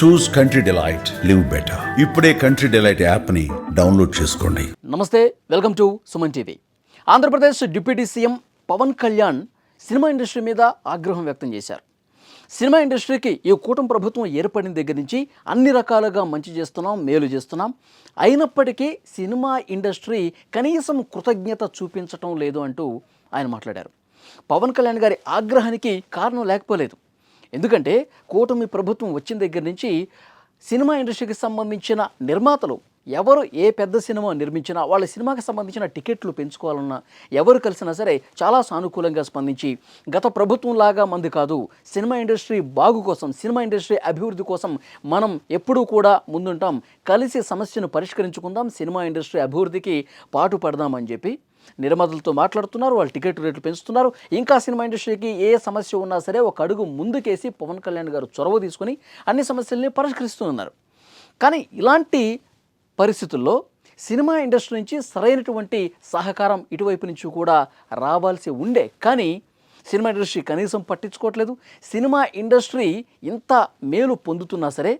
Choose country delight live better ఇప్పుడే country delight యాప్ని download చేసుకోండి. నమస్తే welcome to Suman TV. Andhra Pradesh deputy CM Pawan Kalyan cinema industry మీద ఆగ్రహం వ్యక్తం చేశారు. సినిమా ఇండస్ట్రీకి ఈ కూటమి ప్రభుత్వం ఏర్పడిన దగ్గర నుంచి అన్ని రకాలుగా మంచి చేస్తున్నాం మేలు చేస్తున్నాం. అయినప్పటికీ సినిమా ఇండస్ట్రీ కనీసం కృతజ్ఞత చూపించటం లేదు అంటూ ఆయన మాట్లాడారు. పవన్ కళ్యాణ్ గారి ఆగ్రహానికి కారణం లేకపోలేదు. ఎందుకంటే కూటమి ప్రభుత్వం వచ్చిన దగ్గర నుంచి సినిమా ఇండస్ట్రీకి సంబంధించిన నిర్మాతలు ఎవరు ఏ పెద్ద సినిమా నిర్మించినా వాళ్ళ సినిమాకి సంబంధించిన టికెట్లు పెంచుకోవాలన్నా ఎవరు కలిసినా సరే చాలా సానుకూలంగా స్పందించి గత ప్రభుత్వం లాగా మంది కాదు. సినిమా ఇండస్ట్రీ బాగు కోసం సినిమా ఇండస్ట్రీ అభివృద్ధి కోసం మనం ఎప్పుడూ కూడా ముందుంటాం. కలిసి సమస్యను పరిష్కరించుకుందాం సినిమా ఇండస్ట్రీ అభివృద్ధికి పాటు పడదామని చెప్పి నిర్మాతలతో మాట్లాడుతున్నారు వాళ్ళు టికెట్ రేట్లు పెంచుతున్నారు. ఇంకా సినిమా ఇండస్ట్రీకి ఏ సమస్య ఉన్నా సరే ఒక అడుగు ముందుకేసి పవన్ కళ్యాణ్ గారు చొరవ తీసుకొని అన్ని సమస్యల్ని పరిష్కరిస్తున్నారు. కానీ ఇలాంటి పరిస్థితుల్లో సినిమా ఇండస్ట్రీ నుంచి సరైనటువంటి సహకారం ఇటువైపు నుంచి కూడా రావాల్సి ఉండే. కానీ సినిమా ఇండస్ట్రీ కనీసం పట్టించుకోవట్లేదు. సినిమా ఇండస్ట్రీ ఇంత మేలు పొందుతున్నా సరే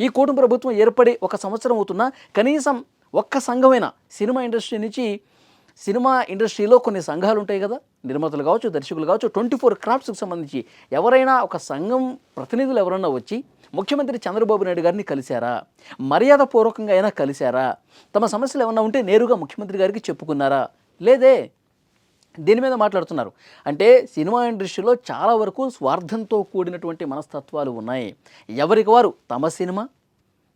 ఈ కూటమి ప్రభుత్వం ఏర్పడి ఒక సంవత్సరం అవుతున్నా కనీసం ఒక్క సంఘమైన సినిమా ఇండస్ట్రీ నుంచి సినిమా ఇండస్ట్రీలో కొన్ని సంఘాలు ఉంటాయి కదా. నిర్మాతలు కావచ్చు దర్శకులు కావచ్చు ట్వంటీ ఫోర్ క్రాఫ్ట్స్కి సంబంధించి ఎవరైనా ఒక సంఘం ప్రతినిధులు ఎవరైనా వచ్చి ముఖ్యమంత్రి చంద్రబాబు నాయుడు గారిని కలిశారా? మర్యాదపూర్వకంగా అయినా కలిశారా? తమ సమస్యలు ఏమన్నా ఉంటే నేరుగా ముఖ్యమంత్రి గారికి చెప్పుకున్నారా? లేదే. దీని మీద మాట్లాడుతున్నారు. అంటే సినిమా ఇండస్ట్రీలో చాలా వరకు స్వార్థంతో కూడినటువంటి మనస్తత్వాలు ఉన్నాయి. ఎవరికి వారు? తమ సినిమా?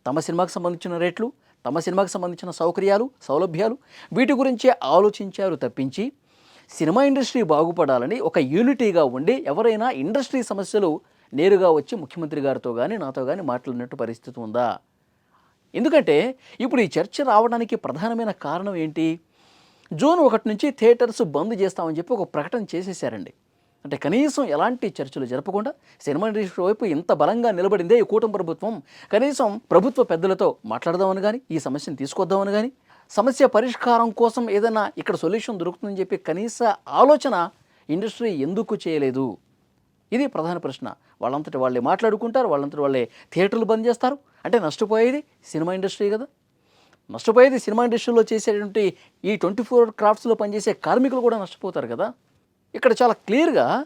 తమ సినిమాకు సంబంధించిన రేట్లు? తమ సినిమాకి సంబంధించిన సౌకర్యాలు సౌలభ్యాలు వీటి గురించే ఆలోచించారు తప్పించి సినిమా ఇండస్ట్రీ బాగుపడాలని ఒక యూనిటీగా ఉండి ఎవరైనా ఇండస్ట్రీ సమస్యలు నేరుగా వచ్చి ముఖ్యమంత్రి గారితో కానీ నాతో కానీ మాట్లాడినట్టు పరిస్థితి ఉందా? ఎందుకంటే ఇప్పుడు ఈ చర్చ రావడానికి ప్రధానమైన కారణం ఏంటి? జూన్ ఒకటి నుంచి థియేటర్స్ బంద్ చేస్తామని చెప్పి ఒక ప్రకటన చేసేసారండి అంటే కనీసం ఎలాంటి చర్చలు జరపకుండా సినిమా ఇండస్ట్రీ వైపు ఇంత బలంగా నిలబడిందే ఈ కూటమి ప్రభుత్వం. కనీసం ప్రభుత్వ పెద్దలతో మాట్లాడదామని కానీ ఈ సమస్యను తీసుకొద్దామని కానీ సమస్య పరిష్కారం కోసం ఏదైనా ఇక్కడ సొల్యూషన్ దొరుకుతుందని చెప్పి కనీస ఆలోచన ఇండస్ట్రీ ఎందుకు చేయలేదు? ఇది ప్రధాన ప్రశ్న. వాళ్ళంతటి వాళ్ళే మాట్లాడుకుంటారు వాళ్ళంతటి వాళ్ళే థియేటర్లు బంద్ చేస్తారు. అంటే నష్టపోయేది సినిమా ఇండస్ట్రీ కదా. నష్టపోయేది సినిమా ఇండస్ట్రీలో చేసేటువంటి ఈ ట్వంటీ ఫోర్ క్రాఫ్ట్స్లో పనిచేసే కార్మికులు కూడా నష్టపోతారు కదా. ఇక్కడ చాలా క్లియర్గా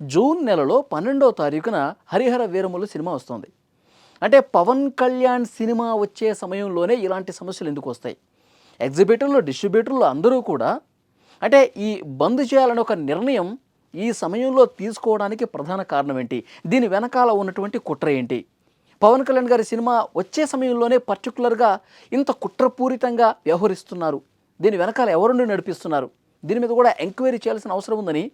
జూన్ నెలలో పన్నెండవ తారీఖున హరిహర వీరములు సినిమా వస్తుంది. అంటే పవన్ కళ్యాణ్ సినిమా వచ్చే సమయంలోనే ఇలాంటి సమస్యలు ఎందుకు వస్తాయి? ఎగ్జిబిటర్లు డిస్ట్రిబ్యూటర్లు అందరూ కూడా అంటే ఈ బంద్ చేయాలని ఒక నిర్ణయం ఈ సమయంలో తీసుకోవడానికి ప్రధాన కారణం ఏంటి? దీని వెనకాల ఉన్నటువంటి కుట్ర ఏంటి? పవన్ కళ్యాణ్ గారి సినిమా వచ్చే సమయంలోనే పర్టికులర్గా ఇంత కుట్రపూరితంగా వ్యవహరిస్తున్నారు. దీని వెనకాల ఎవరుండి నడిపిస్తున్నారు? దీని మీద కూడా ఎంక్వైరీ చేయాల్సిన అవసరం ఉందని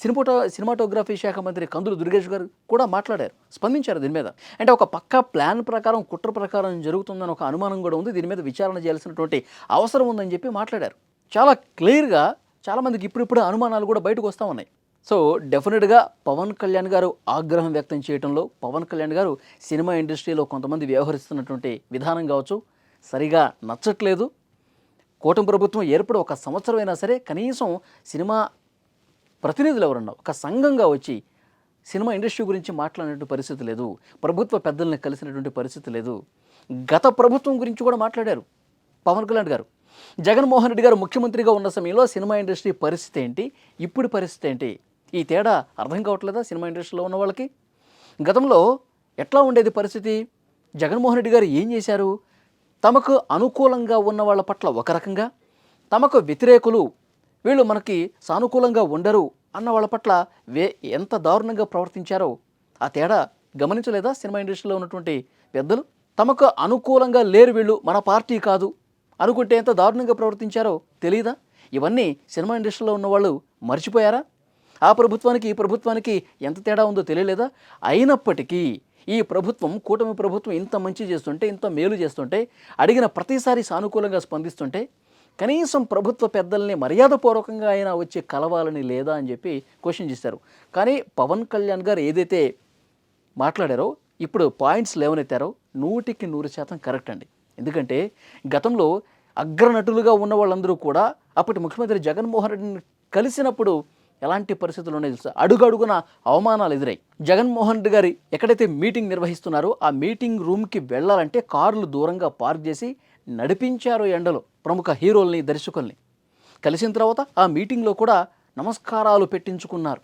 సినిమాటో సినిమాటోగ్రఫీ శాఖ మంత్రి కందులు దుర్గేష్ గారు కూడా మాట్లాడారు స్పందించారు దీని మీద. అంటే ఒక పక్క ప్లాన్ ప్రకారం కుట్ర ప్రకారం జరుగుతుందని ఒక అనుమానం కూడా ఉంది. దీని మీద విచారణ చేయాల్సినటువంటి అవసరం ఉందని చెప్పి మాట్లాడారు. చాలా క్లియర్గా చాలామందికి ఇప్పుడిప్పుడు అనుమానాలు కూడా బయటకు వస్తూ ఉన్నాయి. సో డెఫినెట్గా పవన్ కళ్యాణ్ గారు ఆగ్రహం వ్యక్తం చేయడంలో పవన్ కళ్యాణ్ గారు సినిమా ఇండస్ట్రీలో కొంతమంది వ్యవహరిస్తున్నటువంటి విధానం కావచ్చు సరిగా నచ్చట్లేదు. కూటమి ప్రభుత్వం ఏర్పడి ఒక సంవత్సరం అయినా సరే కనీసం సినిమా ప్రతినిధులు ఎవరన్నా ఒక సంఘంగా వచ్చి సినిమా ఇండస్ట్రీ గురించి మాట్లాడినటువంటి పరిస్థితి లేదు ప్రభుత్వ పెద్దల్ని కలిసినటువంటి పరిస్థితి లేదు. గత ప్రభుత్వం గురించి కూడా మాట్లాడారు పవన్ కళ్యాణ్ గారు. జగన్మోహన్ రెడ్డి గారు ముఖ్యమంత్రిగా ఉన్న సమయంలో సినిమా ఇండస్ట్రీ పరిస్థితి ఏంటి ఇప్పుడు పరిస్థితి ఏంటి? ఈ తేడా అర్థం కావట్లేదా సినిమా ఇండస్ట్రీలో ఉన్న వాళ్ళకి? గతంలో ఎట్లా ఉండేది పరిస్థితి? జగన్మోహన్ రెడ్డి గారు ఏం చేశారు? తమకు అనుకూలంగా ఉన్న వాళ్ళ పట్ల ఒక రకంగా తమకు వ్యతిరేకులు వీళ్ళు మనకి సానుకూలంగా ఉండరు అన్న వాళ్ళ పట్ల వే ఎంత దారుణంగా ప్రవర్తించారో ఆ తేడా గమనించలేదా సినిమా ఇండస్ట్రీలో ఉన్నటువంటి పెద్దలు? తమకు అనుకూలంగా లేరు వీళ్ళు మన పార్టీ కాదు అనుకుంటే ఎంత దారుణంగా ప్రవర్తించారో తెలియదా ఇవన్నీ సినిమా ఇండస్ట్రీలో ఉన్న వాళ్ళు మర్చిపోయారా? ఆ ప్రభుత్వానికి ఈ ప్రభుత్వానికి ఎంత తేడా ఉందో తెలియలేదా? అయినప్పటికీ ఈ ప్రభుత్వం కూటమి ప్రభుత్వం ఇంత మంచి చేస్తుంటే ఇంత మేలు చేస్తుంటే అడిగిన ప్రతిసారి సానుకూలంగా స్పందిస్తుంటే కనీసం ప్రభుత్వ పెద్దల్ని మర్యాదపూర్వకంగా అయినా వచ్చి కలవాలని లేదా అని చెప్పి క్వశ్చన్ చేశారు. కానీ పవన్ కళ్యాణ్ గారు ఏదైతే మాట్లాడారో ఇప్పుడు పాయింట్స్ లేవనెత్తారో నూటికి నూరు శాతం కరెక్ట్ అండి. ఎందుకంటే గతంలో అగ్రనటులుగా ఉన్న వాళ్ళందరూ కూడా అప్పటి ముఖ్యమంత్రి జగన్మోహన్ రెడ్డిని కలిసినప్పుడు ఎలాంటి పరిస్థితులు ఉన్నాయి తెలుసా? అడుగడుగున అవమానాలు ఎదురై జగన్మోహన్ రెడ్డి గారి ఎక్కడైతే మీటింగ్ నిర్వహిస్తున్నారో ఆ మీటింగ్ రూమ్కి వెళ్ళాలంటే కార్లు దూరంగా పార్క్ చేసి నడిపించారు ఎండలో ప్రముఖ హీరోల్ని దర్శకుల్ని. కలిసిన తర్వాత ఆ మీటింగ్లో కూడా నమస్కారాలు పెట్టించుకున్నారు.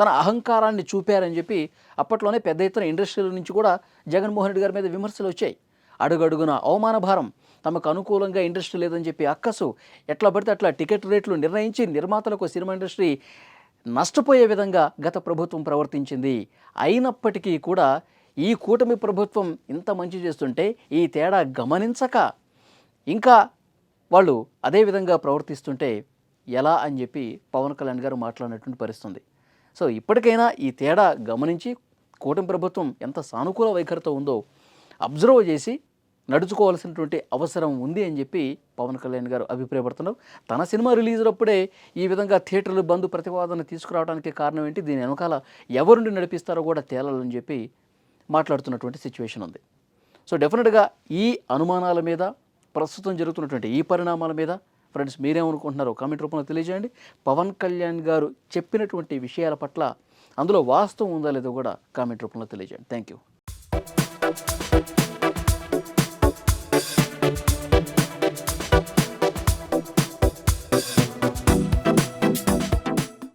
తన అహంకారాన్ని చూపారని చెప్పి అప్పట్లోనే పెద్ద ఎత్తున ఇండస్ట్రీల నుంచి కూడా జగన్మోహన్ రెడ్డి గారి మీద విమర్శలు వచ్చాయి. అడుగడుగున అవమాన భారం తమకు అనుకూలంగా ఇండస్ట్రీ లేదని చెప్పి అక్కసు ఎట్లా పడితే అట్లా టికెట్ రేట్లు నిర్ణయించి నిర్మాతలకు సినిమా ఇండస్ట్రీ నష్టపోయే విధంగా గత ప్రభుత్వం ప్రవర్తించింది. అయినప్పటికీ కూడా ఈ కూటమి ప్రభుత్వం ఇంత మంచి చేస్తుంటే ఈ తేడా గమనించక ఇంకా వాళ్ళు అదే విధంగా ప్రవర్తిస్తుంటే ఎలా అని చెప్పి పవన్ కళ్యాణ్ గారు మాట్లాడినటువంటి పరిస్థితుంది. సో ఇప్పటికైనా ఈ తేడా గమనించి కూటమి ప్రభుత్వం ఎంత సానుకూల వైఖరితో ఉందో అబ్జర్వ్ చేసి నడుచుకోవాల్సినటువంటి అవసరం ఉంది అని చెప్పి పవన్ కళ్యాణ్ గారు అభిప్రాయపడుతున్నారు. తన సినిమా రిలీజ్ అప్పుడే ఈ విధంగా థియేటర్లు బంద్ ప్రతిపాదన తీసుకురావడానికి కారణం ఏంటి? దీని వెనకాల ఎవరుండి నడిపిస్తారో కూడా తేలాలని చెప్పి మాట్లాడుతున్నటువంటి సిచ్యువేషన్ ఉంది. సో డెఫినెట్గా ఈ అనుమానాల మీద ప్రస్తుతం జరుగుతున్నటువంటి ఈ పరిణామాల మీద ఫ్రెండ్స్ మీరేమనుకుంటున్నారో కామెంట్ రూపంలో తెలియజేయండి. పవన్ కళ్యాణ్ గారు చెప్పినటువంటి విషయాల పట్ల అందులో వాస్తవం ఉందా లేదో కూడా కామెంట్ రూపంలో తెలియజేయండి. Thank you